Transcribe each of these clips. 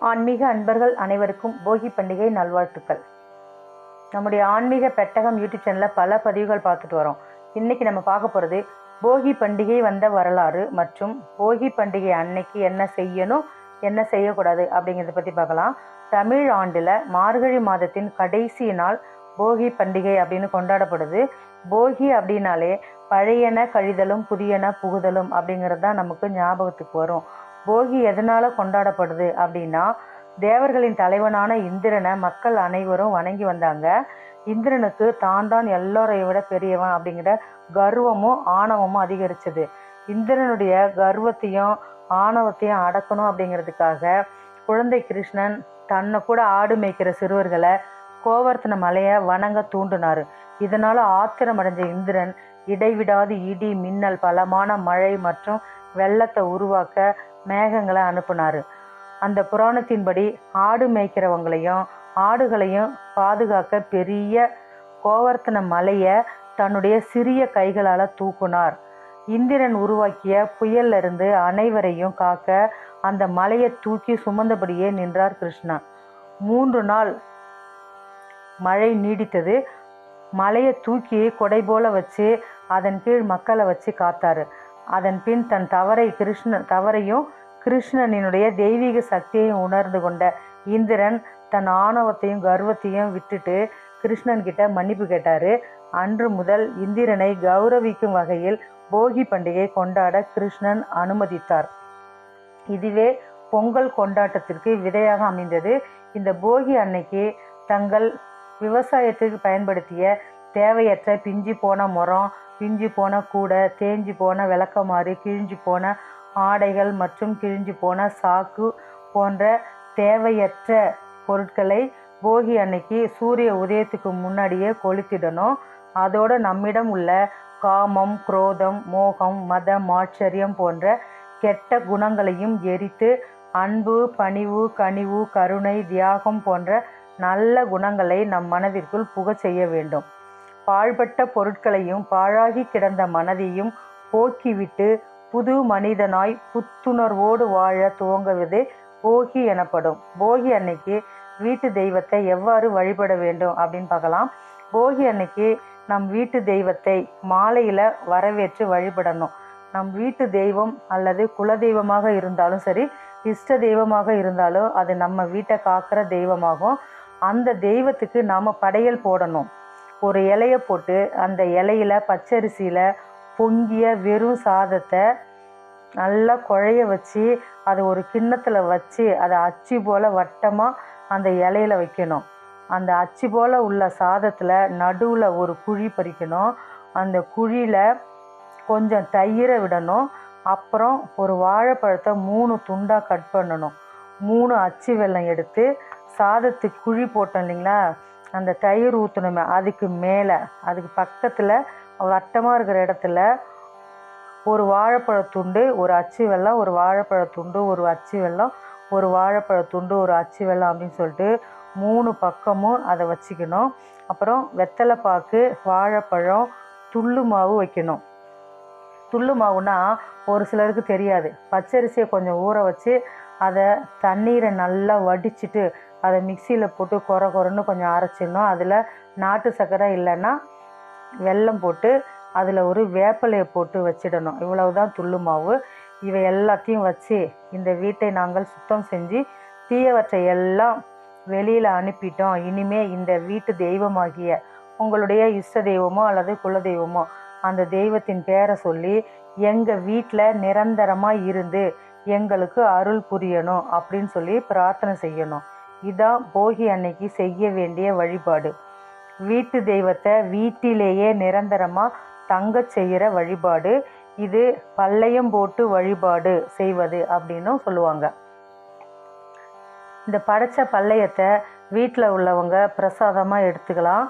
ஆன்மீக அன்பர்கள் அனைவருக்கும் போகி பண்டிகை நல்வாழ்த்துக்கள். நம்முடைய ஆன்மீக பெட்டகம் யூடியூப் சேனலில் பல பதிவுகள் பார்த்துட்டு வரோம். இன்னைக்கு நம்ம பார்க்க போகிறது போகி பண்டிகை வந்த வரலாறு மற்றும் போகி பண்டிகை அன்னைக்கு என்ன செய்யணும் என்ன செய்யக்கூடாது அப்படிங்கிறத பற்றி பார்க்கலாம். தமிழ் ஆண்டில் மார்கழி மாதத்தின் கடைசி நாள் போகி பண்டிகை அப்படின்னு கொண்டாடப்படுது. போகி அப்படின்னாலே பழையன கழிதலும் புதியன புகுதலும் அப்படிங்கிறது தான் நமக்கு ஞாபகத்துக்கு வரும். போகி எதனால் கொண்டாடப்படுது அப்படின்னா தேவர்களின் தலைவனான இந்திரனை மக்கள் அனைவரும் வணங்கி வந்தாங்க. இந்திரனுக்கு தான் தான் எல்லாரையும் விட பெரியவன் அப்படிங்கிற கர்வமும் ஆணவமும் அதிகரிச்சது. இந்திரனுடைய கர்வத்தையும் ஆணவத்தையும் அடக்கணும் அப்படிங்கிறதுக்காக குழந்தை கிருஷ்ணன் தன்னை கூட ஆடு மேய்க்கிற சிறுவர்களை கோவர்த்தன மலையை வணங்க தூண்டினார். இதனால ஆத்திரமடைஞ்ச இந்திரன் இடைவிடாது இடி மின்னல் பலமான மழை மற்றும் வெள்ளத்தை உருவாக்க மேகங்களை அனுப்புனாரு. அந்த புராணத்தின்படி ஆடு மேய்க்கிறவங்களையும் ஆடுகளையும் பாதுகாக்க பெரிய கோவர்த்தன மலையை தன்னுடைய சிறிய கைகளால் தூக்குனார். இந்திரன் உருவாக்கிய புயல்ல இருந்து அனைவரையும் காக்க அந்த மலையை தூக்கி சுமந்தபடியே நின்றார் கிருஷ்ணா. மூன்று நாள் மழை நீடித்தது. மலையை தூக்கி கொடை போல வச்சு அதன் கீழ் மக்களை வச்சு காத்தாரு. அதன் பின் தன் தவறை கிருஷ்ணன் தவறையும் கிருஷ்ணனினுடைய தெய்வீக சக்தியையும் உணர்ந்து கொண்ட இந்திரன் தன் ஆணவத்தையும் கர்வத்தையும் விட்டுட்டு கிருஷ்ணன் கிட்ட மன்னிப்பு கேட்டார். அன்று முதல் இந்திரனை கௌரவிக்கும் வகையில் போகி பண்டிகை கொண்டாட கிருஷ்ணன் அனுமதித்தார். இதுவே பொங்கல் கொண்டாட்டத்திற்கு விதையாக அமைந்தது. இந்த போகி அன்னைக்கு தங்கள் விவசாயத்துக்கு பயன்படுத்திய தேவையற்ற பிஞ்சு போன மரம் பிஞ்சு போன கூடை தேஞ்சு போன விளக்கமாறு கிழிஞ்சு போன ஆடைகள் மற்றும் கிழிஞ்சு போன சாக்கு போன்ற தேவையற்ற பொருட்களை போகி அன்னைக்கு சூரிய உதயத்துக்கு முன்னாடியே கொளுத்திடணும். அதோடு நம்மிடம் உள்ள காமம் குரோதம் மோகம் மதம் ஆச்சரியம் போன்ற கெட்ட குணங்களையும் எரித்து அன்பு பணிவு கனிவு கருணை தியாகம் போன்ற நல்ல குணங்களை நம் மனதிற்குள் புகச் செய்ய வேண்டும். பாழ்பட்ட பொருட்களையும் பாழாகி கிடந்த மனதையும் போக்கிவிட்டு புது மனிதனாய் புத்துணர்வோடு வாழ துவங்குவதே போகி எனப்படும். போகி அன்னைக்கு வீட்டு தெய்வத்தை எவ்வாறு வழிபட வேண்டும் அப்படின்னு பார்க்கலாம். போகி அன்னைக்கு நம் வீட்டு தெய்வத்தை மாலையில் வரவேற்று வழிபடணும். நம் வீட்டு தெய்வம் அல்லது குல தெய்வமாக இருந்தாலும் சரி இஷ்ட தெய்வமாக இருந்தாலும் அது நம்ம வீட்டை காக்கிற தெய்வமாகும். அந்த தெய்வத்துக்கு நாம் படையல் போடணும். ஒரு இலையை போட்டு அந்த இலையில பச்சரிசியில் பொங்கிய வெறும் சாதத்தை நல்லா குழைய வச்சு அதை ஒரு கிண்ணத்தில் வச்சு அதை அச்சு போல் வட்டமாக அந்த இலையில வைக்கணும். அந்த அச்சு போல் உள்ள சாதத்தில் நடுவில் ஒரு குழி பறிக்கணும். அந்த குழியில் கொஞ்சம் தயிரை விடணும். அப்புறம் ஒரு வாழைப்பழத்தை மூணு துண்டாக கட் பண்ணணும். மூணு அச்சு வெல்லம் எடுத்து சாதத்துக்கு குழி போட்டோம் இல்லைங்களா? அந்த தயிர் ஊற்றணுமே அதுக்கு மேலே அதுக்கு பக்கத்தில் வட்டமாக இருக்கிற இடத்துல ஒரு வாழைப்பழத்துண்டு ஒரு அச்சு வெள்ளம் ஒரு வாழைப்பழத்துண்டு ஒரு அச்சு வெள்ளம் ஒரு வாழைப்பழத்துண்டு ஒரு அச்சு வெள்ளம் அப்படின்னு சொல்லிட்டு மூணு பக்கமும் அதை வச்சுக்கணும். அப்புறம் வெத்தலை பாக்கு வாழைப்பழம் துள்ளு மாவு வைக்கணும். துள்ளு மாவுனா ஒரு சிலருக்கு தெரியாது. பச்சரிசியை கொஞ்சம் ஊற வச்சு அதை தண்ணீரை நல்லா வடிச்சிட்டு அதை மிக்சியில் போட்டு குறை குறைன்னு கொஞ்சம் அரைச்சிடணும். அதில் நாட்டு சர்க்கரை இல்லைன்னா வெல்லம் போட்டு அதில் ஒரு வேப்பிலையை போட்டு வச்சிடணும். இவ்வளவுதான் துள்ளு மாவு. இவை எல்லாத்தையும் வச்சு இந்த வீட்டை நாங்கள் சுத்தம் செஞ்சு தீயவற்றை எல்லாம் வெளியில் அனுப்பிட்டோம். இனிமே இந்த வீட்டு தெய்வமாகிய உங்களுடைய இஷ்ட தெய்வமோ அல்லது குல தெய்வமோ அந்த தெய்வத்தின் பேரை சொல்லி எங்கள் வீட்டில் நிரந்தரமாக இருந்து எங்களுக்கு அருள் புரியணும் அப்படின்னு சொல்லி பிரார்த்தனை செய்யணும். இதான் போகி அன்னைக்கு செய்ய வேண்டிய வழிபாடு. வீட்டு தெய்வத்தை வீட்டிலேயே நிரந்தரமாக தங்க செய்கிற வழிபாடு. இது பல்லையம் போட்டு வழிபாடு செய்வது அப்படின்னும் சொல்லுவாங்க. இந்த படைச்ச பல்லையத்தை வீட்டில் உள்ளவங்க பிரசாதமாக எடுத்துக்கலாம்.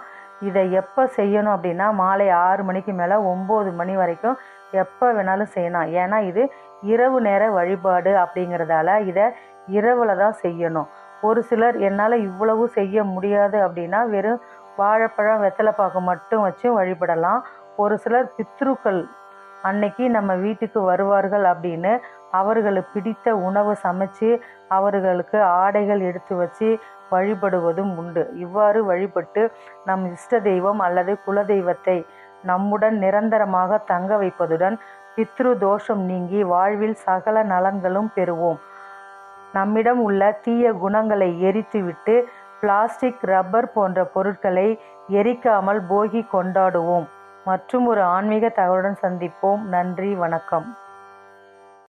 இதை எப்போ செய்யணும் அப்படின்னா மாலை ஆறு மணிக்கு மேலே ஒம்பது மணி வரைக்கும் எப்போ வேணாலும் செய்யலாம். ஏன்னா இது இரவு நேர வழிபாடு அப்படிங்கிறதால இதை இரவில் தான் செய்யணும். ஒரு சிலர் என்னால் இவ்வளவு செய்ய முடியாது அப்படின்னா வெறும் வாழைப்பழம் வெத்தலைப்பாக்கு மட்டும் வச்சும் வழிபடலாம். ஒரு சிலர் பித்ருக்கள் அன்னைக்கு நம்ம வீட்டுக்கு வருவார்கள் அப்படின்னு அவர்களுக்கு பிடித்த உணவு சமைச்சு அவர்களுக்கு ஆடைகள் எடுத்து வச்சு வழிபடுவதும் உண்டு. இவ்வாறு வழிபட்டு நம் இஷ்ட தெய்வம் அல்லது குலதெய்வத்தை நம்முடன் நிரந்தரமாக தங்க வைப்பதுடன் பித்ரு தோஷம் நீங்கி வாழ்வில் சகல நலன்களும் பெறுவோம். நம்மிடம் உள்ள தீய குணங்களை எரித்துவிட்டு பிளாஸ்டிக் ரப்பர் போன்ற பொருட்களை எரிக்காமல் போகி கொண்டாடுவோம். மற்றும் ஒரு ஆன்மீக தகவலுடன் சந்திப்போம். நன்றி வணக்கம்.